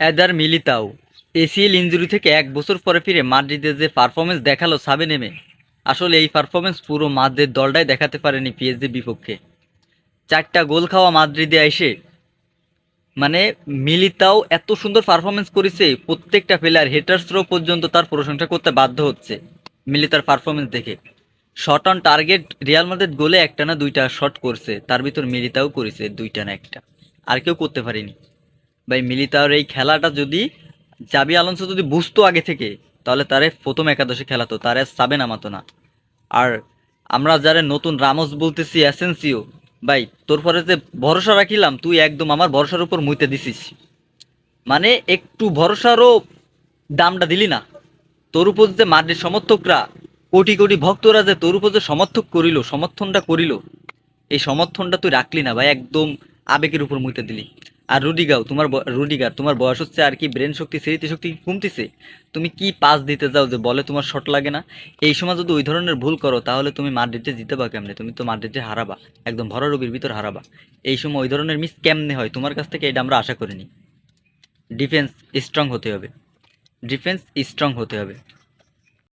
Either Militao. ACL injury থেকে এক বছর পরে ফিরে মাদ্রিদে যে পারফরমেন্স দেখাল সাবে নেমে, আসলে এই পারফরমেন্স পুরো মাদ্রিদ দলটাই দেখাতে পারেনি পিএসজি বিপক্ষে। চারটা গোল খাওয়া মাদ্রিদে এসে মানে মিলিতাও এত সুন্দর পারফরমেন্স করেছে, প্রত্যেকটা প্লেয়ার হেটার্সরাও পর্যন্ত তার প্রশংসা করতে বাধ্য হচ্ছে মিলিতার পারফরমেন্স দেখে। Shot on target Real Madrid গোলে একটা না দুইটা শট করছে, তার ভিতর মিলিতাও করেছে দুইটা না একটা। আর কেউ করতে পারেনি। ভাই মিলিতাওর এই খেলাটা যদি জাবি আলোনসো যদি বুঝতো আগে থেকে, তাহলে তারে প্রথম একাদশে খেলাতো তারে সাবে নামাতো না। আর আমরা যারা নতুন রামস বলতেছি, অ্যাসেন্সিও, ভাই, তোর পরে যে ভরসা রাখিলাম, তুই একদম আমার ভরসার উপর মুইতে দিছিস। মানে একটু ভরসারও দামটা দিলি না। তোর উপর যে মাদ্রিদ সমর্থকরা, কোটি কোটি ভক্তরা যে তোর উপর যে সমর্থক করিল, সমর্থনটা করিল, এই সমর্থনটা তুই রাখলি না, ভাই, একদম আবেগের উপর মুইতে দিলি। আর রুডিগাও, তোমার রুডিগার তোমার বয়স হচ্ছে আর কি ব্রেন শক্তি স্মৃতি শক্তি কমতেছে। তুমি কি পাস দিতে যাও যে বলে তোমার শট লাগে না? এই সময় যদি ওই ধরনের ভুল করো, তাহলে তুমি জিতে বা কেমনে? তুমি তো মাদ্রিদে হারাবা, একদম ভরা ভরারবির ভিতর হারাবা। এই সময় ওই ধরনের মিস কেমনে হয়? তোমার কাছ থেকে এটা আমরা আশা করিনি। ডিফেন্স স্ট্রং হতে হবে। ডিফেন্স স্ট্রং হতে হবে।